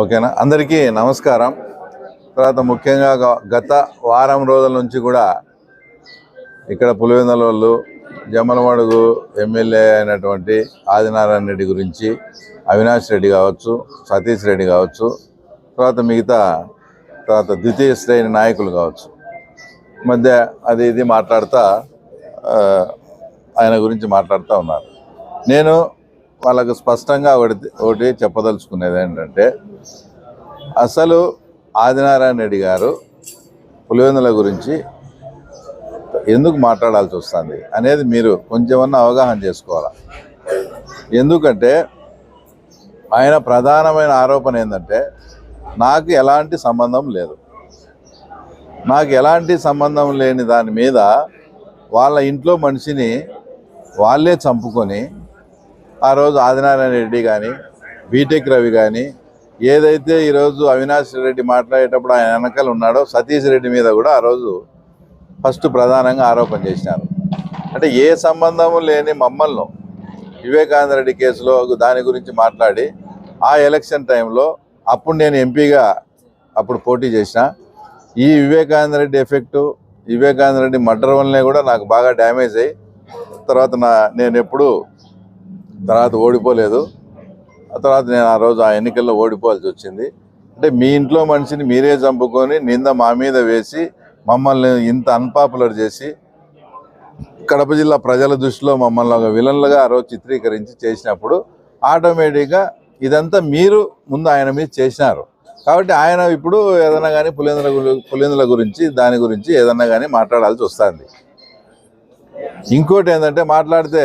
ఓకేనా? అందరికీ నమస్కారం. తర్వాత ముఖ్యంగా గత వారం రోజుల నుంచి కూడా ఇక్కడ పులివెందుల వాళ్ళు జమ్మలమడుగు ఎమ్మెల్యే అయినటువంటి ఆదినారాయణ రెడ్డి గురించి అవినాష్ రెడ్డి కావచ్చు సతీష్ రెడ్డి కావచ్చు తర్వాత మిగతా తర్వాత ద్వితీయ శ్రేణి నాయకులు కావచ్చు. మధ్య అది ఇది మాట్లాడుతూ ఆయన గురించి మాట్లాడుతూ ఉన్నారు. నేను వాళ్ళకు స్పష్టంగా ఒకటి ఒకటి చెప్పదలుచుకునేది ఏంటంటే అసలు ఆదినారాయణ రెడ్డి గారు పులివెందుల గురించి ఎందుకు మాట్లాడాల్సి వస్తుంది అనేది మీరు కొంచెమన్నా అవగాహన చేసుకోవాలి? ఎందుకంటే ఆయన ప్రధానమైన ఆరోపణ ఏంటంటే నాకు ఎలాంటి సంబంధం లేదు. నాకు ఎలాంటి సంబంధం లేని దాని మీద వాళ్ళ ఇంట్లో మనిషిని వాళ్ళే చంపుకొని ఆ రోజు ఆదినారాయణ రెడ్డి కానీ బీటెక్ రవి కానీ ఏదైతే ఈరోజు అవినాష్ రెడ్డి మాట్లాడేటప్పుడు ఆయన వెనకాల ఉన్నాడో సతీష్ రెడ్డి మీద కూడా ఆ రోజు ఫస్ట్ ప్రధానంగా ఆరోపణ చేసినారు. అంటే ఏ సంబంధము లేని మమ్మల్ని వివేకానంద రెడ్డి కేసులో దాని గురించి మాట్లాడి ఆ ఎలక్షన్ టైంలో అప్పుడు నేను ఎంపీగా అప్పుడు పోటీ చేసిన. ఈ వివేకానంద రెడ్డి ఎఫెక్టు వివేకానంద రెడ్డి మర్డర్ వల్లనే కూడా నాకు బాగా డ్యామేజ్ అయ్యి తర్వాత నా నేను ఎప్పుడూ తర్వాత ఓడిపోలేదు. ఆ తర్వాత నేను ఆ రోజు ఆ ఎన్నికల్లో ఓడిపోవాల్సి వచ్చింది. అంటే మీ ఇంట్లో మనిషిని మీరే చంపుకొని నింద మా మీద వేసి మమ్మల్ని ఇంత అన్పాపులర్ చేసి కడప జిల్లా ప్రజల దృష్టిలో మమ్మల్ని ఒక విలన్లుగా ఆ రోజు చిత్రీకరించి చేసినప్పుడు ఆటోమేటిక్గా ఇదంతా మీరు ముందు ఆయన మీద చేసినారు. కాబట్టి ఆయన ఇప్పుడు ఏదైనా కానీ పులిందుల పులిందుల గురించి దాని గురించి ఏదన్నా కానీ మాట్లాడాల్సి వస్తుంది. ఇంకోటి ఏంటంటే మాట్లాడితే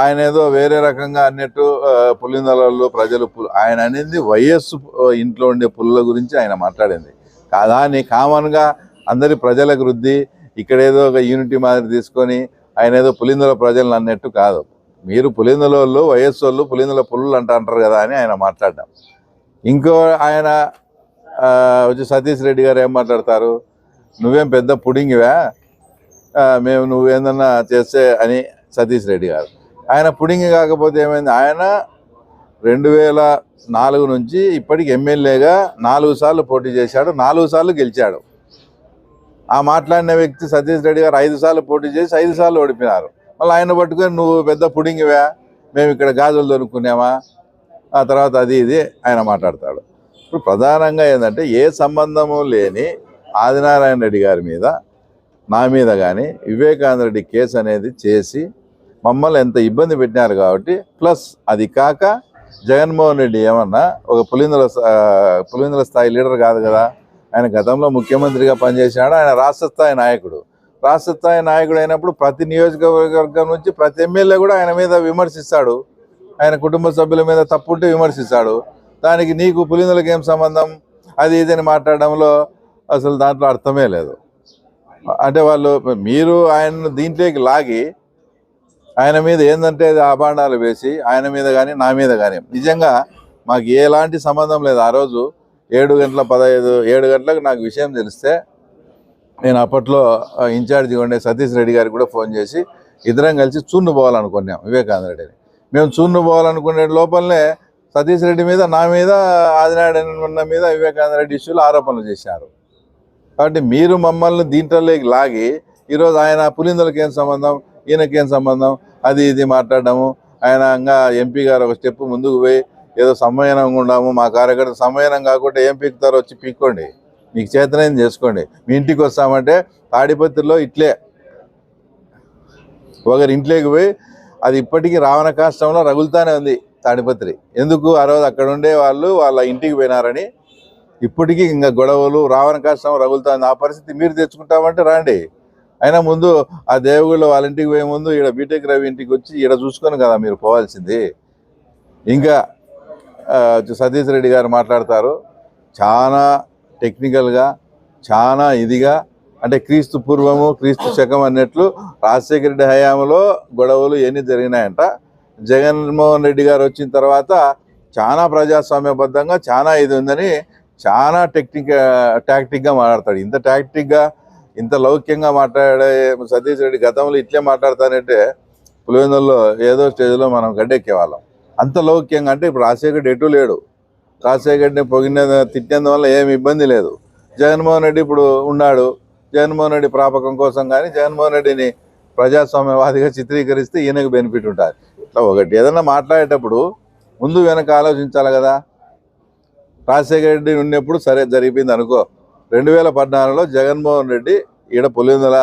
ఆయన ఏదో వేరే రకంగా అన్నట్టు ఆ, పులిందలలో ప్రజలు ఆయన అనేది వయస్సు ఇంట్లో ఉండే పుల్ల గురించి ఆయన మాట్లాడింది. కాదా అని కామన్గా అందరి ప్రజలకు వృద్ధి ఇక్కడేదో ఒక యూనిటీ మాదిరి తీసుకొని ఆయన ఏదో పులిందల ప్రజలను అన్నట్టు కాదు. మీరు పులిందల వాళ్ళు వయస్సు వాళ్ళు పులిందల పుల్లు అంట అంటారు కదా అని ఆయన మాట్లాడ్డాం. ఇంకో ఆయన వచ్చి సతీష్ రెడ్డి గారు ఏం మాట్లాడతారు? నువ్వేం పెద్ద పుడింగివా? మేము నువ్వేందన్నా చేస్తే అని సతీష్ రెడ్డి గారు. ఆయన పుడింగి కాకపోతే ఏమైంది? ఆయన రెండు వేల నాలుగు నుంచి ఇప్పటికి ఎమ్మెల్యేగా నాలుగు సార్లు పోటీ చేశాడు నాలుగు సార్లు గెలిచాడు. ఆ మాట్లాడిన వ్యక్తి సతీష్ రెడ్డి గారు ఐదు సార్లు పోటీ చేసి ఐదు సార్లు ఓడిపినారు మళ్ళీ ఆయన పట్టుకొని నువ్వు పెద్ద పుడింగివా మేము ఇక్కడ గాజులు దొరుకునేమా ఆ తర్వాత అది ఇది ఆయన మాట్లాడతాడు. ఇప్పుడు ప్రధానంగా ఏంటంటే ఏ సంబంధము లేని ఆదినారాయణ రెడ్డి గారి మీద నా మీద కానీ వివేకానంద రెడ్డి కేసు అనేది చేసి మమ్మల్ని ఎంత ఇబ్బంది పెట్టినారు కాబట్టి ప్లస్ అది కాక జగన్మోహన్ రెడ్డి ఏమన్నా ఒక పులిందుల పులిందుల స్థాయి లీడర్ కాదు కదా. ఆయన గతంలో ముఖ్యమంత్రిగా పనిచేసినాడు. ఆయన రాష్ట్ర స్థాయి నాయకుడు. రాష్ట్ర స్థాయి నాయకుడు అయినప్పుడు ప్రతి నియోజకవర్గం నుంచి ప్రతి ఎమ్మెల్యే కూడా ఆయన మీద విమర్శిస్తాడు. ఆయన కుటుంబ సభ్యుల మీద తప్పుంటే విమర్శిస్తాడు. దానికి నీకు పులిందులకు ఏం సంబంధం? అది ఇదని మాట్లాడడంలో అసలు దాంట్లో అర్థమే లేదు. అంటే వాళ్ళు మీరు ఆయన దీంట్లోకి లాగి ఆయన మీద ఏంటంటే అది అభాండాలు వేసి ఆయన మీద కానీ నా మీద కానీ నిజంగా మాకు ఎలాంటి సంబంధం లేదు. ఆ రోజు ఏడు గంటల పదహైదు ఏడు గంటలకు నాకు విషయం తెలిస్తే నేను అప్పట్లో ఇన్ఛార్జి ఉండే సతీష్ రెడ్డి గారికి కూడా ఫోన్ చేసి ఇద్దరం కలిసి చూన్ను పోవాలనుకున్నాం వివేకానంద రెడ్డిని మేము చూన్ను పోవాలనుకునే లోపలనే సతీష్ రెడ్డి మీద నా మీద ఆదినారాయణ మీద వివేకానంద రెడ్డి ఇష్యూలు ఆరోపణలు చేశారు. కాబట్టి మీరు మమ్మల్ని దీంట్లోకి లాగి ఈరోజు ఆయన పులిందులకి ఏం సంబంధం? ఈయనకేం సంబంధం? అది ఇది మాట్లాడము ఆయన ఇంకా ఎంపీ గారు ఒక స్టెప్ ముందుకు పోయి ఏదో సమ్మేళనంగా ఉండాము. మా కార్యకర్త సమ్మయనం కాకుండా ఏం పీకుతారో వచ్చి పీక్కోండి. మీకు చేతనైంది చేసుకోండి. మీ ఇంటికి వస్తామంటే తాడిపత్రిలో ఇట్లే. ఒకరి ఇంట్లోకి పోయి అది ఇప్పటికీ రావణ కాష్టంలో రగులుతానే ఉంది తాడిపత్రి. ఎందుకు? ఆ రోజు అక్కడ ఉండే వాళ్ళు వాళ్ళ ఇంటికి పోయినారని. ఇప్పటికీ ఇంకా గొడవలు రావణ కాష్టం రగులుతుంది. ఆ పరిస్థితి మీరు తెచ్చుకుంటామంటే రండి. అయినా ముందు ఆ దేవగుళ్ళ వాళ్ళ ఇంటికి పోయే ముందు ఈడ బీటెక్ రవి ఇంటికి వచ్చి ఇక్కడ చూసుకొని కదా మీరు పోవాల్సింది. ఇంకా సతీష్ రెడ్డి గారు మాట్లాడతారు. చాలా టెక్నికల్గా చాలా ఇదిగా అంటే క్రీస్తు పూర్వము క్రీస్తు శకం అన్నట్లు రాజశేఖర రెడ్డి హయాంలో గొడవలు ఎన్ని జరిగినాయంట. జగన్మోహన్ రెడ్డి గారు వచ్చిన తర్వాత చాలా ప్రజాస్వామ్యబద్ధంగా చాలా ఇది ఉందని చాలా టెక్నిక్ టాక్టిక్గా మాట్లాడతాడు. ఇంత టాక్టిక్గా ఇంత లౌక్యంగా మాట్లాడే సతీష్ రెడ్డి గతంలో ఇట్లే మాట్లాడతానంటే పులివెందుల్లో ఏదో స్టేజ్లో మనం గడ్డెక్కేవాళ్ళం. అంత లౌక్యంగా అంటే ఇప్పుడు రాజశేఖర్ ఎటు లేడు? రాజశేఖర రెడ్డిని పొగిన తిట్టేందువల్ల ఏమి ఇబ్బంది లేదు. జగన్మోహన్ రెడ్డి ఇప్పుడు ఉన్నాడు. జగన్మోహన్ రెడ్డి ప్రాపకం కోసం కానీ జగన్మోహన్ రెడ్డిని ప్రజాస్వామ్యవాదిగా చిత్రీకరిస్తే ఈయనకు బెనిఫిట్ ఉంటుంది. ఇట్లా ఒకటి ఏదన్నా మాట్లాడేటప్పుడు ముందు వెనక ఆలోచించాలి కదా. రాజశేఖర రెడ్డి ఉన్నప్పుడు సరే జరిగింది అనుకో. రెండు వేల పద్నాలుగులో జగన్మోహన్ రెడ్డి ఈడ పులివెందుల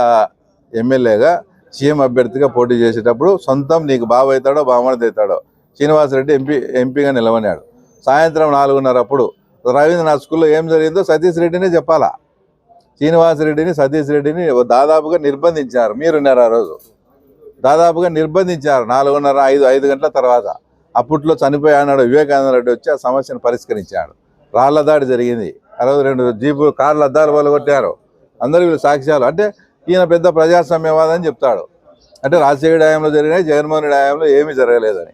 ఎమ్మెల్యేగా సీఎం అభ్యర్థిగా పోటీ చేసేటప్పుడు సొంతం నీకు బాబు అవుతాడో బామర్ది అవుతాడో శ్రీనివాసరెడ్డి ఎంపీ ఎంపీగా నిలవనాడు సాయంత్రం నాలుగున్నర అప్పుడు రవీంద్రనాథ్ స్కూల్లో ఏం జరిగిందో సతీష్ రెడ్డినే చెప్పాలా? శ్రీనివాసరెడ్డిని సతీష్ రెడ్డిని దాదాపుగా నిర్బంధించారు. మీరున్నారు ఆ రోజు. దాదాపుగా నిర్బంధించారు నాలుగున్నర ఐదు ఐదు గంటల తర్వాత. అప్పట్లో చనిపోయాడు వివేకానంద రెడ్డి వచ్చి ఆ సమస్యను పరిష్కరించాడు. రాళ్ళ దాడి జరిగింది. అరవై రెండు జీపు కార్లు అద్దాలు వాళ్ళు కొట్టారు. అందరూ వీళ్ళు సాక్ష్యాలు. అంటే ఈయన పెద్ద ప్రజాస్వామ్యవాదని చెప్తాడు. అంటే రాజశేఖర హయాంలో జరిగినాయి జగన్మోహన్ రెడ్డి హయాంలో ఏమీ జరగలేదని.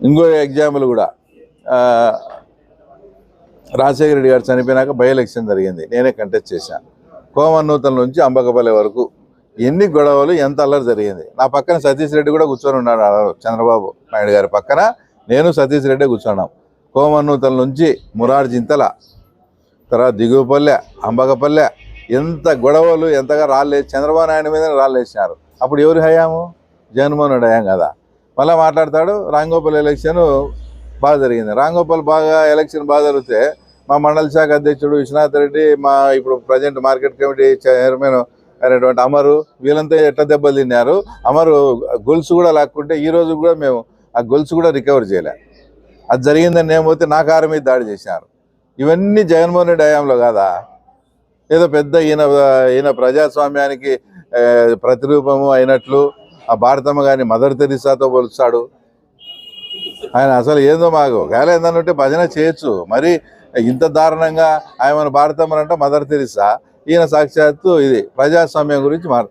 ఇంకో ఎగ్జాంపుల్ కూడా రాజశేఖర రెడ్డి గారు చనిపోయినాక బై ఎలక్షన్ జరిగింది. నేనే కంటెస్ట్ చేశాను కోమన్నూతల నుంచి అంబకపల్లి వరకు ఎన్ని గొడవలు ఎంత అల్లరి జరిగింది. నా పక్కన సతీష్ రెడ్డి కూడా కూర్చొని ఉన్నాడు చంద్రబాబు నాయుడు గారి పక్కన. నేను సతీష్ రెడ్డి కూర్చున్నాం. కోమన్నూతల నుంచి మురార్ జింతల తర్వాత దిగువపల్లె అంబకపల్లె ఎంత గొడవలు ఎంతగా రాళ్ళేసి చంద్రబాబు నాయుడు మీద రాళ్ళేసినారు. అప్పుడు ఎవరు హయాము? జగన్మోహన్ రెడ్డి హయాం కదా. మళ్ళీ మాట్లాడతాడు రాంగోపాల్ ఎలక్షన్ బాగా జరిగింది. రాంగోపాల్ బాగా ఎలక్షన్ బాగా జరిగితే మా మండల శాఖ అధ్యక్షుడు విశ్వనాథ్ రెడ్డి మా ఇప్పుడు ప్రజెంట్ మార్కెట్ కమిటీ చైర్మన్ అయినటువంటి అమరు వీళ్ళంతా ఎట్ట దెబ్బలు తిన్నారు? అమరు గొలుసు కూడా లాక్కుంటే ఈ రోజు కూడా మేము ఆ గొలుసు కూడా రికవర్ చేయలే. అది జరిగిందని నేను నా కారు మీద దాడి చేశారు. ఇవన్నీ జగన్మోహన్ రెడ్డి హయాంలో కాదా? ఏదో పెద్ద ఈయన ఈయన ప్రజాస్వామ్యానికి ప్రతిరూపము అయినట్లు ఆ భారతమ్మ గారిని మదర్ తెరిసాతో పోలుస్తాడు. ఆయన అసలు ఏందో మాకు ఒకవేళ భజన చేయొచ్చు. మరి ఇంత దారుణంగా ఆయన భారతమ్మనంటే మదర్ తెరిసా? ఈయన సాక్షాత్తు ఇది ప్రజాస్వామ్యం గురించి మార్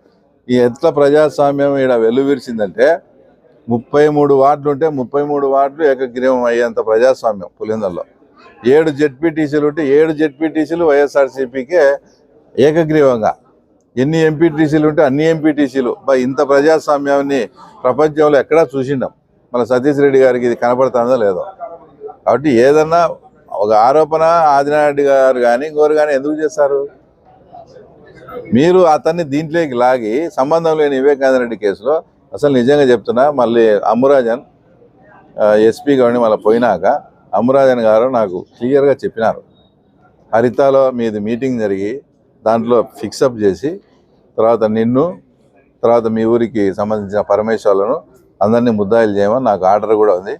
ఈ ఎట్లా ప్రజాస్వామ్యం ఈడ వెల్లువిరిచిందంటే ముప్పై మూడు వార్డులు ఉంటే ముప్పై మూడు వార్డులు ఏకగ్రీవం అయ్యేంత ప్రజాస్వామ్యం పులిందల్లో. ఏడు జెడ్పీటీసీలు ఉంటే ఏడు జెడ్పీటీసీలు వైఎస్ఆర్సీపీకే ఏకగ్రీవంగా. ఎన్ని ఎంపీటీసీలు ఉంటే అన్ని ఎంపీటీసీలు. బా ఇంత ప్రజాస్వామ్యాన్ని ప్రపంచంలో ఎక్కడా చూసిండం. మన సతీష్ రెడ్డి గారికి ఇది కనపడుతుందో లేదో. కాబట్టి ఏదన్నా ఒక ఆరోపణ ఆదినారెడ్డి గారు కానీ ఇంకోరు కానీ ఎందుకు చేస్తారు? మీరు అతన్ని దీంట్లోకి లాగి సంబంధం లేని వివేకానంద రెడ్డి కేసులో అసలు నిజంగా చెప్తున్నా మళ్ళీ అమ్మురాజన్ ఎస్పీ కానీ మళ్ళీ పోయినాక అమ్మురాజన్ గారు నాకు క్లియర్గా చెప్పినారు. హరితాలో మీది మీటింగ్ జరిగి దాంట్లో ఫిక్సప్ చేసి తర్వాత నిన్ను తర్వాత మీ ఊరికి సంబంధించిన పరమేశ్వర్లను అందరినీ ముద్దాయిలు చేయమని నాకు ఆర్డర్ కూడా ఉంది.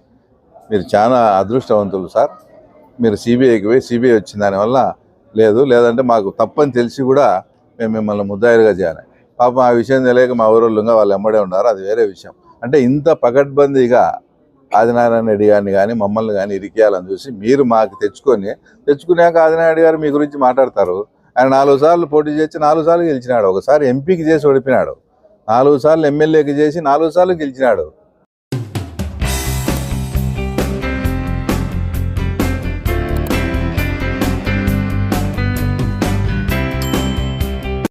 మీరు చాలా అదృష్టవంతులు సార్. మీరు సిబిఐకి పోయి సిబిఐ వచ్చిన దానివల్ల లేదు లేదంటే మాకు తప్పని తెలిసి కూడా మేము మిమ్మల్ని ముద్దాయిలుగా చేయాలి. పాపం ఆ విషయం తెలియక మా ఊరోళ్ళుగా వాళ్ళు ఎమ్మడే ఉన్నారు అది వేరే విషయం. అంటే ఇంత పకడ్బందీగా ఆదినారాయణ రెడ్డి గారిని కానీ మమ్మల్ని కానీ ఇరికేయాలని చూసి మీరు మాకు తెచ్చుకొని తెచ్చుకున్నాక ఆదినారాయణ గారు మీ గురించి మాట్లాడతారు. ఆయన నాలుగు సార్లు పోటీ చేసి నాలుగు సార్లు గెలిచినాడు. ఒకసారి ఎంపీకి చేసి ఓడిపోయినాడు. నాలుగు సార్లు ఎమ్మెల్యేకి చేసి నాలుగు సార్లు గెలిచినాడు.